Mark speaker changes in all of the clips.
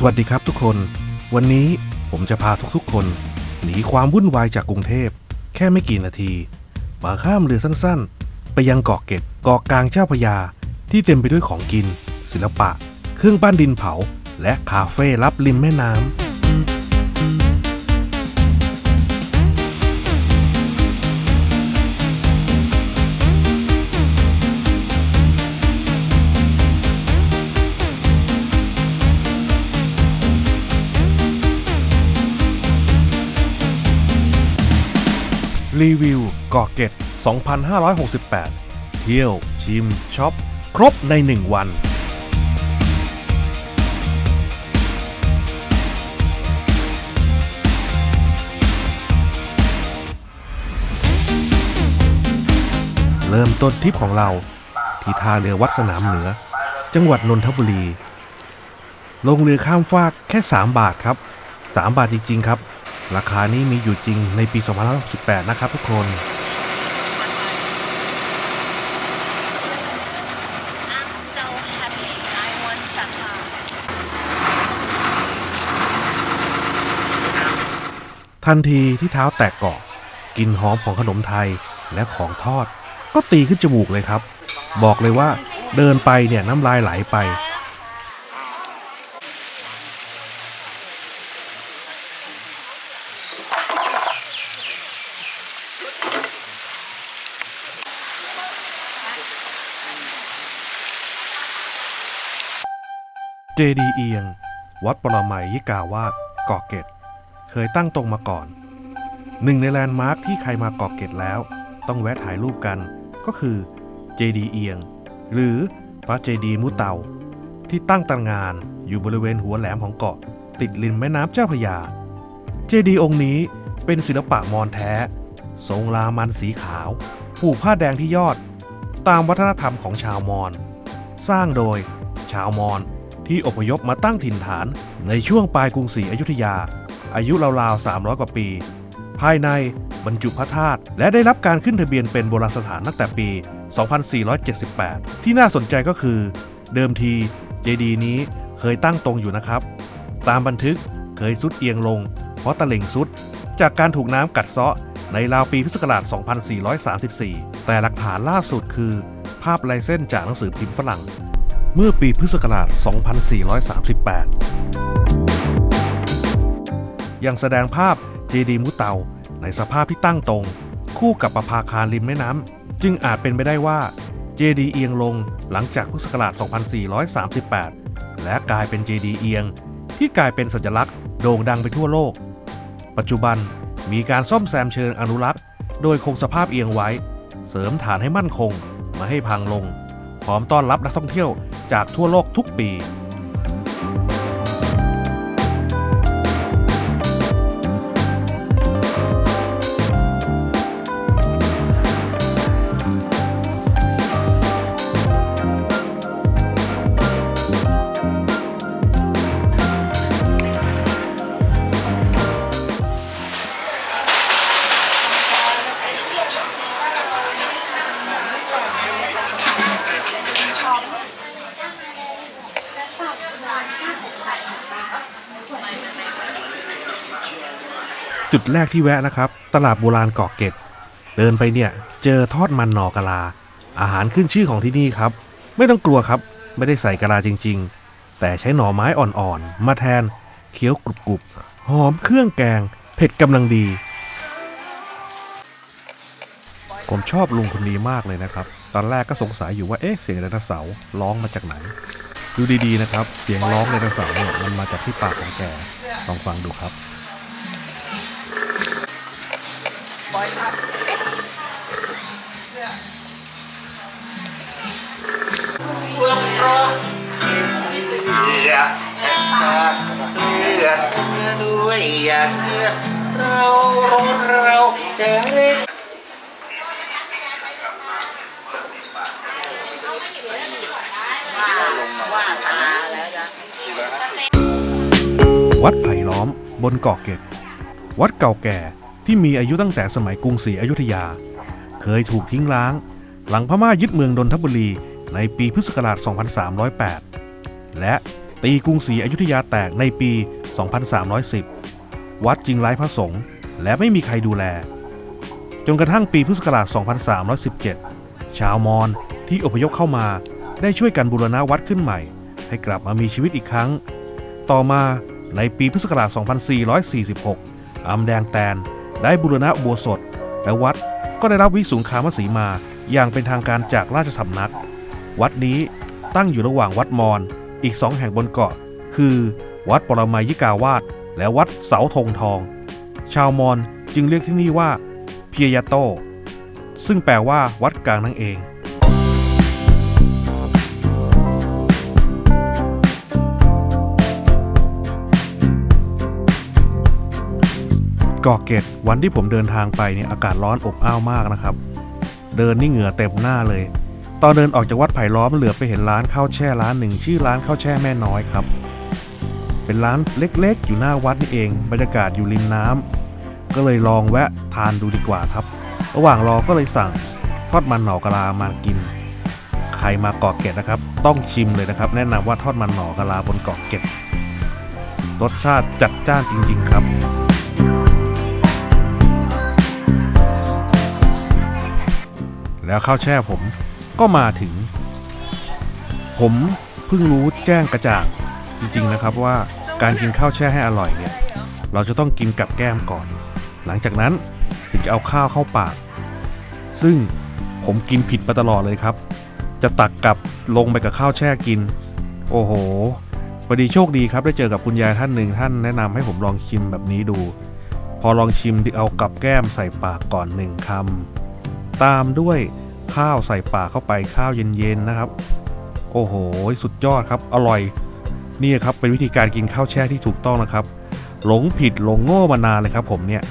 Speaker 1: สวัสดีครับทุกคน วันนี้ผมจะพาทุกๆคน หนีความวุ่นวายจากกรุงเทพ แค่ไม่กี่นาทีมาข้ามเรือสั้นๆ ไปยังเกาะเก็ดเกาะกลางเจ้าพยา ที่เต็มไปด้วยของกิน ศิลปะ เครื่องปั้นดินเผา และคาเฟ่ลับริมแม่น้ำ รีวิวเกาะเกร็ด2568 เที่ยว ชิมช็อป ครบใน 1 วัน เริ่มต้นทริปของเรา ที่ท่าเรือวัดสนามเหนือ จังหวัดนนทบุรี ลงเรือข้ามฟากแค่ 3 บาทครับ 3 บาทจริง ๆ ครับ ราคานี้มีอยู่จริงในปี 2568 นะครับทุกคน ทันทีที่เท้าแตะเกาะกลิ่นหอมของขนมไทยและของทอด ก็ตีขึ้นจมูกเลยครับ บอกเลยว่าเดินไปเนี่ยน้ำลายไหลไป เจดีเอียง วัดปรมัยยิกาวาสเกาะเกร็ดเคยตั้งตรงมาก่อน หนึ่งในแลนด์มาร์คที่ใครมาเกาะเกร็ดแล้ว ต้องแวะถ่ายรูปกัน ก็คือเจดีเอียง หรือพระเจดีมุเตา ที่ตั้งตระงานอยู่บริเวณหัวแหลมของเกาะ ติดริมแม่น้ำเจ้าพระยา เจดีองค์นี้เป็นศิลปะมอญแท้ ทรงลามันสีขาว ผูกผ้าแดงที่ยอด ตามวัฒนธรรมของชาวมอญสร้างโดยชาวมอญ ที่อพยพมาตั้งถิ่นฐานในช่วงปลายกรุงศรีอยุธยา อายุราวๆ 300 กว่าปี ภายในบรรจุพระธาตุและได้รับการขึ้นทะเบียนเป็นโบราณสถานตั้งแต่ปี 2478 ที่น่าสนใจก็คือ เดิมทีเจดีย์นี้เคยตั้งตรงอยู่นะครับ ตามบันทึกเคยสุดเอียงลง เพราะตะเล่งสุด จากการถูกน้ำกัดเซาะในราวปีพุทธศักราช 2434 แต่หลักฐานล่าสุดคือ ภาพลายเส้นจากหนังสือพิมพ์ฝรั่ง เมื่อปีพุทธศักราช 2438 ยังแสดงภาพเจดีย์มุเตาในสภาพที่ตั้งตรง คู่กับประภาคารริมแม่น้ำจึงอาจเป็นไปได้ว่าเจดีย์เอียงลงหลังจากพุทธศักราช 2438 และกลายเป็นเจดีย์เอียง ที่กลายเป็นสัญลักษณ์โด่งดังไปทั่วโลก ปัจจุบันมีการซ่อมแซมเชิงอนุรักษ์ โดยคงสภาพเอียงไว้ เสริมฐานให้มั่นคงมาให้พังลง พร้อมต้อนรับนักท่องเที่ยว จากทั่วโลกทุกปี จุดแรกที่แวะนะครับ ตลาดโบราณเกาะเกร็ดเดินไปเนี่ยเจอทอดมันหนอกะลา อาหารขึ้นชื่อของที่นี่ครับ ไม่ต้องกลัวครับ ไม่ได้ใส่กะลาจริง ๆ แต่ใช้หน่อไม้อ่อนๆ มาแทนเคี้ยวกรุบๆ หอมเครื่องแกง เผ็ดกำลังดี ผมชอบลุงคนนี้มากเลยนะครับ ตอนแรกก็สงสัยอยู่ว่าเอ๊ะเสียงไดโนเสาร์ร้องมาจากไหนดูดีๆนะครับ เสียงร้องไดโนเสาร์เนี่ยมันมาจากที่ปากของแกลองฟังดูครับ
Speaker 2: จากเลือดด้วยอยากเลือดเราเราจะเล่น
Speaker 1: วัดไผ่ล้อมบนเกาะเกร็ดวัดเก่าแก่ที่มีอายุตั้งแต่สมัยกรุงศรีอยุธยา เคยถูกทิ้งร้าง หลังพม่ายึดเมืองนนทบุรีในปีพุทธศักราช 2308 และ ตีกรุงศรีอยุธยาแตกในปี 2310 วัดจึงไร้พระสงฆ์และไม่มีใครดูแล จนกระทั่งปีพุทธศักราช 2317 ชาวมอญที่อพยพเข้ามาได้ช่วยกันบูรณะวัดขึ้นใหม่ ให้กลับมามีชีวิตอีกครั้ง ต่อมาในปีพุทธศักราช 2446อำแดงแตนได้บูรณะอุโบสถ และวัดก็ได้รับวิสุงคามสีมาอย่างเป็นทางการจากราชสำนัก วัดนี้ตั้งอยู่ระหว่างวัดมอญ อีกสองแห่งบนเกาะ คือ วัดปรมัยยิกาวาสและวัดเสาธงทอง ชาวมอญจึงเรียกที่นี่ว่าเพียยาโต ซึ่งแปลว่าวัดกลางนั่นเอง เกาะเกร็ดวันที่ผมเดินทางไปเนี่ยอากาศร้อนอบอ้าวมากนะครับ เดินนี่เหงื่อเต็มหน้าเลย ตอนเดินออกจากวัดไผ่ล้อมเหลือไปเห็นร้านข้าวแช่ร้านหนึ่งชื่อร้านข้าวแช่แม่น้อยครับ เป็นร้านเล็กๆ อยู่หน้าวัดนี่เอง บรรยากาศอยู่ริมน้ำก็เลยลองแวะทานดูดีกว่าครับ ระหว่างรอก็เลยสั่งทอดมันหน่อกะลามากิน ใครมาเกาะเก็ดนะครับ ต้องชิมเลยนะครับ แนะนำว่าทอดมันหน่อกะลาบนเกาะเก็ดรสชาติจัดจ้านจริง ๆ ครับแล้วข้าวแช่ผม ก็มาถึง ผมเพิ่งรู้แจ้งกระจ่างจริงๆนะครับว่าการกินข้าวแช่ให้อร่อยเนี่ยเราจะต้องกินกับแก้มก่อน หลังจากนั้นถึงจะเอาข้าวเข้าปาก ซึ่งผมกินผิดมาตลอดเลยครับ จะตักกลับลงไปกับข้าวแช่กิน โอ้โหพอดีโชคดีครับได้เจอกับคุณยายท่านหนึ่งท่านแนะนำให้ผมลองชิมแบบนี้ดู พอลองชิมเอากับแก้มใส่ปากก่อนหนึ่งคำตามด้วย ข้าวใส่ปากเข้าไปข้าวเย็นๆนะครับ โอ้โห สุดยอดครับ อร่อย นี่ครับเป็นวิธีการกินข้าวแช่ที่ถูกต้องนะครับ หลงผิดหลงโง่มานานเลยครับผมเนี่ย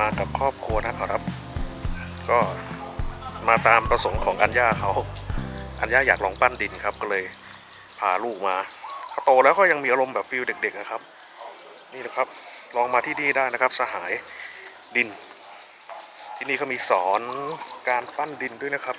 Speaker 1: มากับครอบครัวนะครับ ก็มาตามประสงค์ของอัญญาเขา อัญญาอยากลองปั้นดินครับ ก็เลยพาลูกมาเขาโตแล้วก็ยังมีอารมณ์แบบฟิลเด็กๆนะครับ นี่นะครับ ลองมาที่นี่ได้นะครับ สหายดิน ที่นี่เขามีสอนการปั้นดินด้วยนะครับ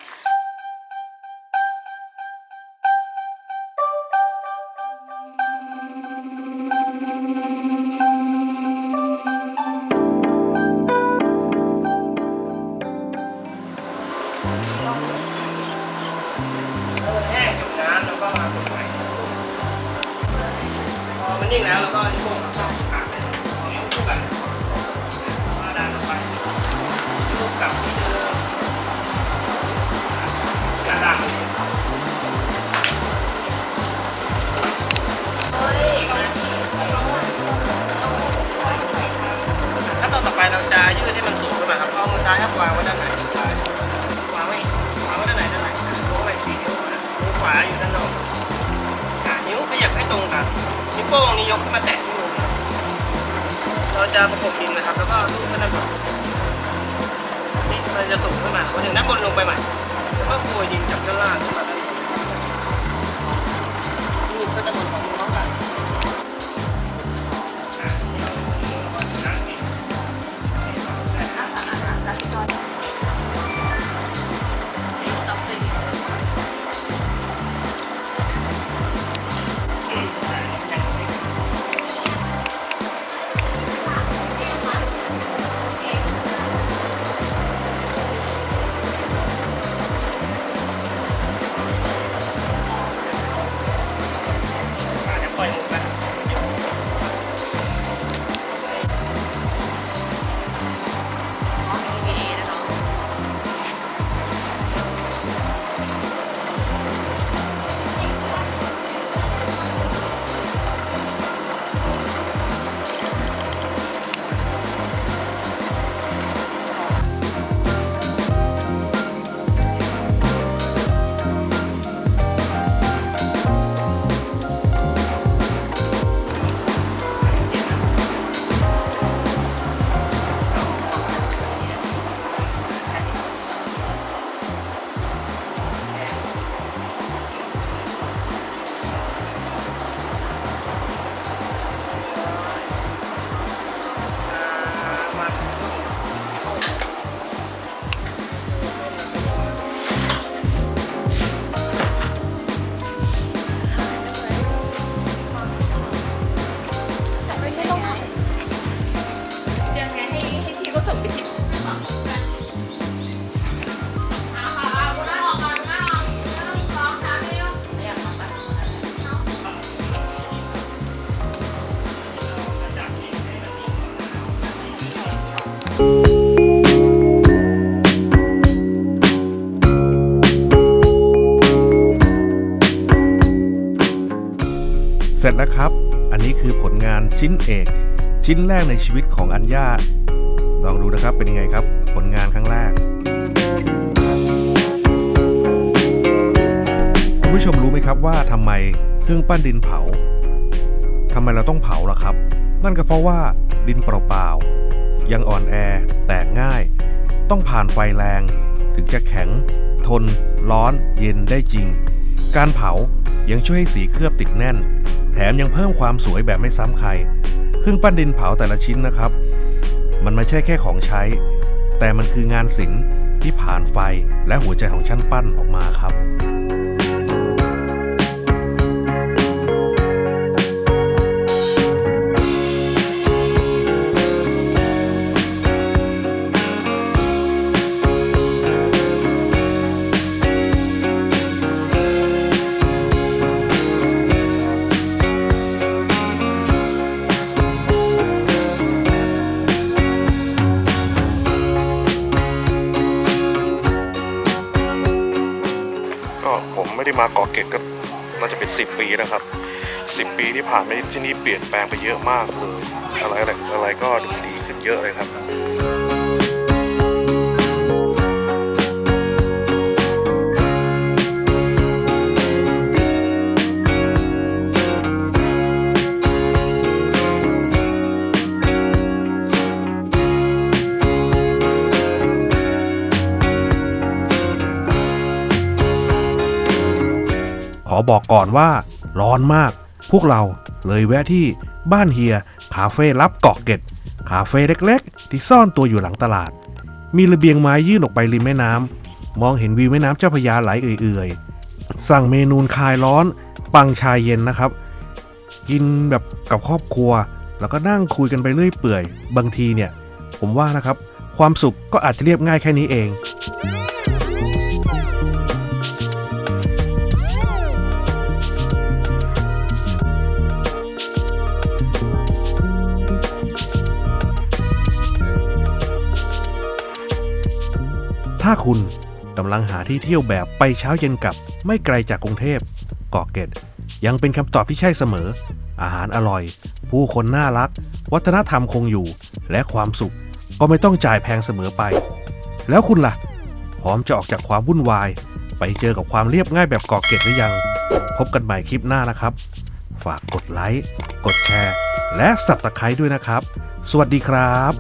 Speaker 3: กขึ้นมาแตะที่มือเราจะประกบดินนะครับ แล้วก็ลูกขึ้นด้าดินนี่มันจะสูงขึ้นมาพอถึงด้านบนลงไปใหม่ แล้วก็โกยดินจากด้านล่างขึ้นมาด้านบนลูกขึ้นด้านบนของมือน้องกัน ส่งไปที่
Speaker 2: เส
Speaker 1: ร็จแล้วครับ อันนี้คือผลงานชิ้นเอก ชิ้นแรกในชีวิตของอัญญา ลองดูนะครับเป็นยังไงครับผลงานครั้งแรกคุณผู้ชมรู้ไหมครับว่าทำไมเครื่องปั้นดินเผาทำไมเราต้องเผาล่ะครับ นั่นก็เพราะว่าดินเปล่าๆยังอ่อนแอแตกง่าย ต้องผ่านไฟแรง ถึงจะแข็ง ทน ร้อน เย็นได้จริง การเผายังช่วยให้สีเคลือบติดแน่น แถมยังเพิ่มความสวยแบบไม่ซ้ำใคร เครื่องปั้นดินเผาแต่ละชิ้นนะครับ มันไม่ใช่แค่ของใช้ แต่มันคืองานศิลป์ที่ผ่านไฟและหัวใจของช่างปั้นออกมาครับ มไม่ได้มาเกาะเกร็ดก็น่าจะเป็น 10 ปีนะครับ 10 ปีที่ผ่านมาที่นี่เปลี่ยนแปลงไปเยอะมากเลยอะไรอะไรอะไรก็ดูดีขึ้นเยอะเลยครับ บอกก่อนว่า ร้อนมาก พวกเราเลยแวะที่บ้านเฮีย คาเฟ่รับเกาะเก็ด คาเฟ่เล็กๆ ที่ซ่อนตัวอยู่หลังตลาด มีระเบียงไม้ยื่นออกไปริมแม่น้ำ มองเห็นวิวแม่น้ำเจ้าพยาไหลเอื่อยๆ สั่งเมนูคลายร้อน ปังชายเย็นนะครับ กินแบบกับครอบครัว แล้วก็นั่งคุยกันไปเรื่อยเปื่อย บางทีเนี่ย ผมว่านะครับ ความสุขก็อาจจะเรียบง่ายแค่นี้เอง ถ้าคุณกำลังหาที่เที่ยวแบบไปเช้าเย็นกลับ ไม่ไกลจากกรุงเทพเกาะเกร็ดยังเป็นคำตอบที่ใช่เสมอ อาหารอร่อย ผู้คนน่ารัก วัฒนธรรมคงอยู่ และความสุข ก็ไม่ต้องจ่ายแพงเสมอไป แล้วคุณล่ะ พร้อมจะออกจากความวุ่นวาย ไปเจอกับความเรียบง่ายแบบเกาะเกร็ดหรือยัง พบกันใหม่คลิปหน้านะครับ ฝากกดไลค์กดแชร์ และสับตะไคร้ด้วยนะครับ สวัสดีครับ